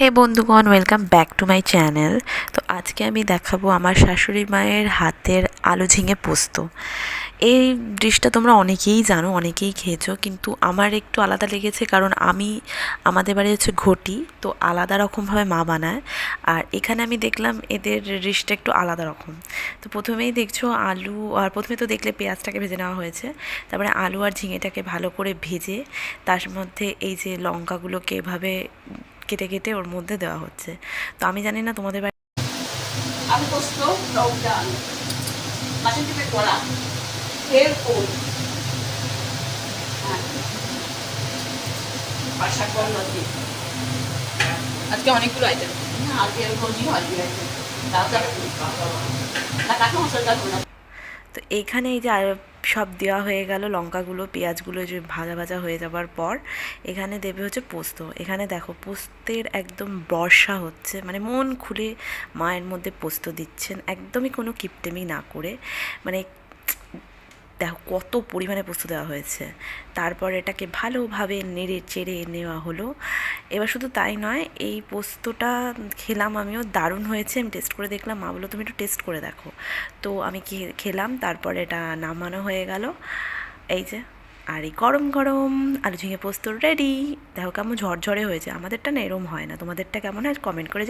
হে বন্ধুগণ welcome back to my channel তো আজকে আমি দেখাবো আমার শাশুড়ি মায়ের হাতের আলু ঝিঙে পোস্ত। এই ডিশটা তোমরা অনেকেই জানো, অনেকেই খেয়েছো, কিন্তু আমার একটু আলাদা লেগেছে কারণ আমি, আমাদের বাড়ি হচ্ছে ঘটি, তো আলাদা রকমভাবে মা বানায়। আর এখানে আমি দেখলাম এদের ডিশটা একটু আলাদা রকম। তো প্রথমেই দেখছ আলু, আর প্রথমে তো দেখলে পেঁয়াজটাকে ভেজে নেওয়া হয়েছে, তারপরে আলু আর ঝিঙেটাকে ভালো করে ভেজে, তার মধ্যে এই যে লঙ্কাগুলোকে এভাবে কেটে কেটে ওর মধ্যে দেওয়া হচ্ছে। তো আমি জানি না তোমাদের বাড়ি পোস্ত মাছের ওল হ্যাঁ আর শাক আজকে অনেকগুলো আইটেম আজকে রোজই মশলা তো এইখানে এই যে সব দেওয়া হয়ে গেল, লঙ্কাগুলো, পেঁয়াজগুলো যে ভাজা ভাজা হয়ে যাবার পর এখানে দেবে হচ্ছে পোস্ত। এখানে দেখো পোস্তের একদম বর্ষা হচ্ছে মানে মন খুলে মায়ের মধ্যে পোস্ত দিচ্ছেন, একদমই কোনো কিপটেমি না করে। মানে দেখো কত পরিমাণে পোস্ত দেওয়া হয়েছে। তারপর এটাকে ভালোভাবে নেড়ে চেড়ে নেওয়া হলো। এবার শুধু তাই নয়, এই পোস্তটা খেলাম আমিও, দারুণ হয়েছে। আমি টেস্ট করে দেখলাম, মা বলল, তুমি একটু টেস্ট করে দেখো। তো আমি খেলাম, তারপর এটা নামানো হয়ে গেল। এই যে, আর এই গরম গরম আলু ঝিঙে পোস্ত রেডি দেখো কেমন ঝরঝরে হয়েছে। আমাদেরটা না এরম হয় না। তোমাদেরটা কেমন হয়? কমেন্ট করে